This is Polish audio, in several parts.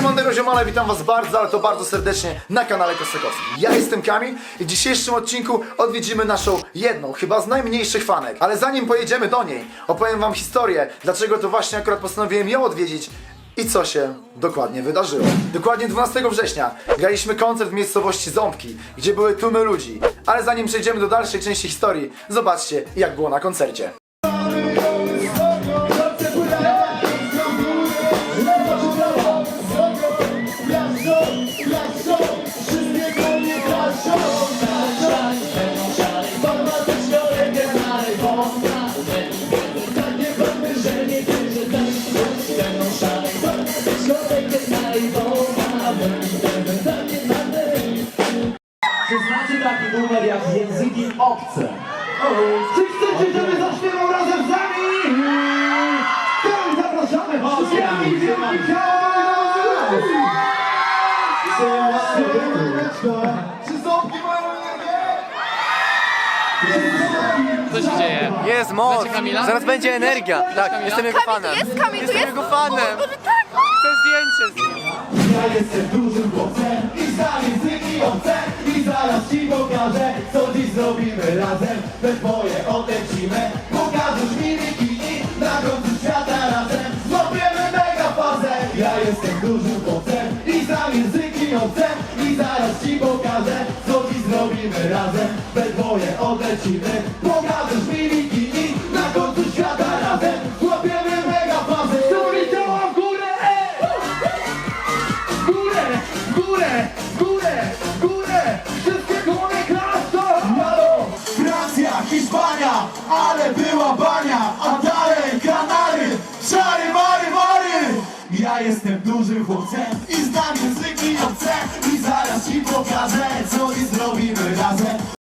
Siemanero ziomale, witam was bardzo, ale to bardzo serdecznie na kanale Kostakowski. Ja jestem Kamil i w dzisiejszym odcinku odwiedzimy naszą jedną, chyba z najmniejszych fanek. Ale zanim pojedziemy do niej, opowiem wam historię, dlaczego to właśnie akurat postanowiłem ją odwiedzić i co się dokładnie wydarzyło. Dokładnie 12 września graliśmy koncert w miejscowości Ząbki, gdzie były tłumy ludzi. Ale zanim przejdziemy do dalszej części historii, zobaczcie jak było na koncercie. Taki numer jak języki obce? Czy chcecie, żeby zaśpiewał razem z nami? To zapraszamy wszystkimi wielki Czy ząbki mają energię? Co się dzieje? Jest moc! Kamila? Zaraz będzie energia! Tak, jestem jego fanem. Jest Kamil, tu Jestem jest... jego fanem! Chcę zdjęcie z nim! Ja jestem dużym chłopcem i znam języki obce I zaraz ci pokażę, co dziś zrobimy razem. We dwoje odlecimy, pokażesz mi bikini Na końcu świata razem. Złapiemy mega fazę. Ja jestem dużym chłopcem i znam języki obce. I zaraz ci pokażę, co dziś zrobimy razem. We dwoje odlecimy, pokażesz mi bikini Na końcu świata razem. Złapiemy mega fazę. Który działa w górę, ej! górę, górę, górę, górę, ale była bania, a dalej Kanary, szary, mary, mary! Ja jestem dużym chłopcem i znam języki obce i zaraz ci pokażę, co i zrobimy razem.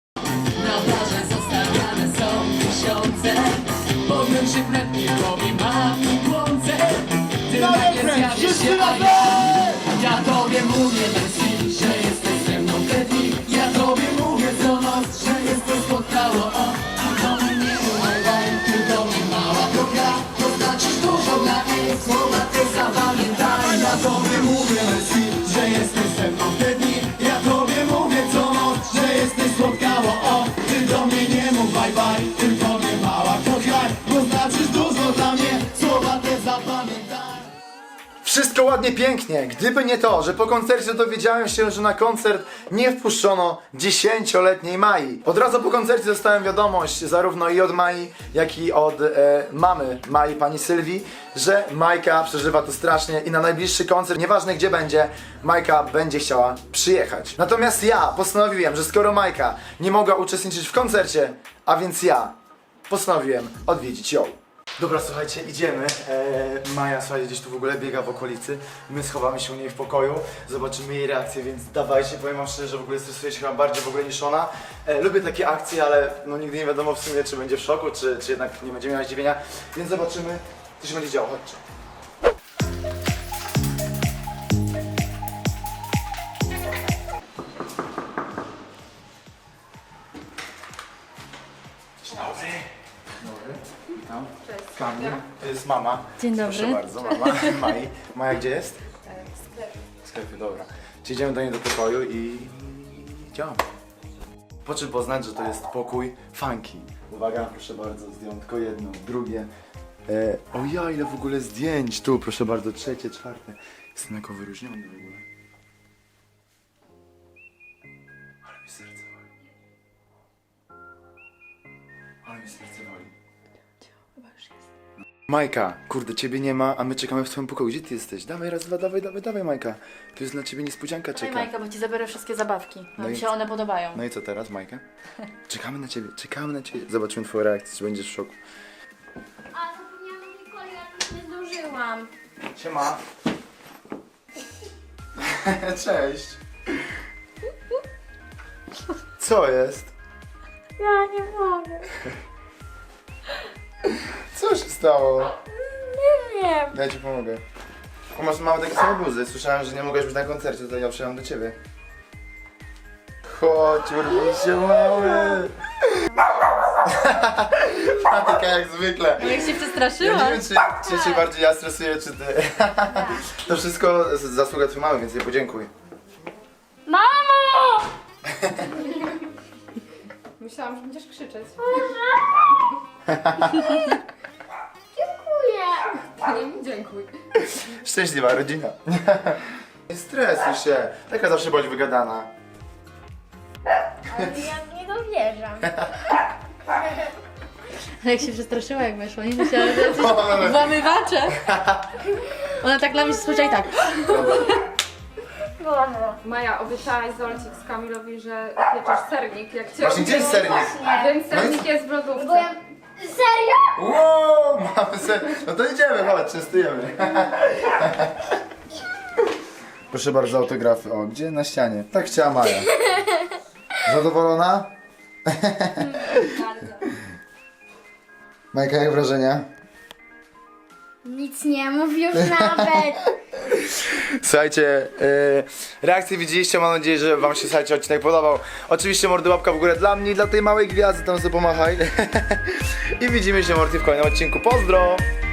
Wszystko ładnie, pięknie. Gdyby nie to, że po koncercie dowiedziałem się, że na koncert nie wpuszczono dziesięcioletniej Mai. Od razu po koncercie dostałem wiadomość zarówno i od Mai, jak i od e, mamy Mai, pani Sylwii, że Majka przeżywa to strasznie i na najbliższy koncert, nieważne gdzie będzie, Majka będzie chciała przyjechać. Natomiast ja postanowiłem, że skoro Majka nie mogła uczestniczyć w koncercie, a więc ja postanowiłem odwiedzić ją. Dobra, słuchajcie, idziemy. Eee, Maja, słuchajcie, gdzieś tu w ogóle biega w okolicy. My schowamy się u niej w pokoju, zobaczymy jej reakcję, więc dawajcie. Powiem wam szczerze, że w ogóle stresuje się chyba bardziej w ogóle niż ona. E, lubię takie akcje, ale no nigdy nie wiadomo w sumie, czy będzie w szoku, czy, czy jednak nie będzie miała zdziwienia. Więc zobaczymy, co się będzie działo. Chodźcie. To jest mama. Dzień Proszę dobry. bardzo, mama. Maj. Maja gdzie jest? W sklepie. W sklepie, dobra. Czyli idziemy do niej do pokoju i działamy. Po czym poznać, że to jest pokój funky. Uwaga, proszę bardzo, zdjąłem tylko jedno, drugie. E, o ja, ile w ogóle zdjęć. Tu, proszę bardzo, trzecie, czwarte. Jestem jako wyróżniony w ogóle. Ale mi serce wali. Ale mi serce wali. Majka, kurde, ciebie nie ma, a my czekamy w twoim pokoju. Gdzie ty jesteś? Dawaj, raz, dwa, dawaj, dawaj, dawaj, Majka. Tu jest dla ciebie niespodzianka, Czekaj, czeka. Majka, bo ci zabiorę wszystkie zabawki. No No i- mi się one podobają. No i co teraz, Majka? Czekamy na ciebie, czekamy na ciebie. Zobaczymy twoją reakcję, czy będziesz w szoku. A zapomniałam Nikoli, ja tu nie zdążyłam. Siema. Cześć. Co jest? Ja nie mogę. Stało? Nie wiem. Ja ci pomogę. O, masz małe takie same bluzy. Słyszałem, że nie mogłeś być na koncercie, to ja przyjechałem do ciebie. Chodź, urwij się mały. Patyka jak zwykle. Jak się Ja przestraszyła. nie wiem, czy, czy się bardziej ja stresuję, czy ty. To wszystko z- zasługa twojej mamy, więc jej podziękuj. Mamo! Myślałam, że będziesz krzyczeć. Dziękuj. Szczęśliwa rodzina. Nie stresuj się. Taka zawsze bądź wygadana. Ale ja nie dowierzam. Jak się przestraszyła, jak weszła. Nie myślała, że coś włamywacze. Ona tak dla mnie spojrzała i tak. Mamo. Maja, obiecałaś Zolcik z Kamilowi, że pieczesz sernik, jak cię Właśnie, gdzie jest sernik? Więc sernik jest w lodówce. Bo ja... Serio? Wow, mamy ser... No to idziemy, chodź, częstujemy. Proszę bardzo, autografy. O, gdzie? Na ścianie. Tak chciała Maja. Zadowolona? Majka, jak wrażenia? Nic nie mów już nawet. Słuchajcie, yy, reakcję widzieliście, mam nadzieję, że wam się słuchajcie, odcinek podobał. Oczywiście mordy łapka w górę dla mnie i dla tej małej gwiazdy, tam sobie pomachaj. I widzimy się Morty w kolejnym odcinku, pozdro!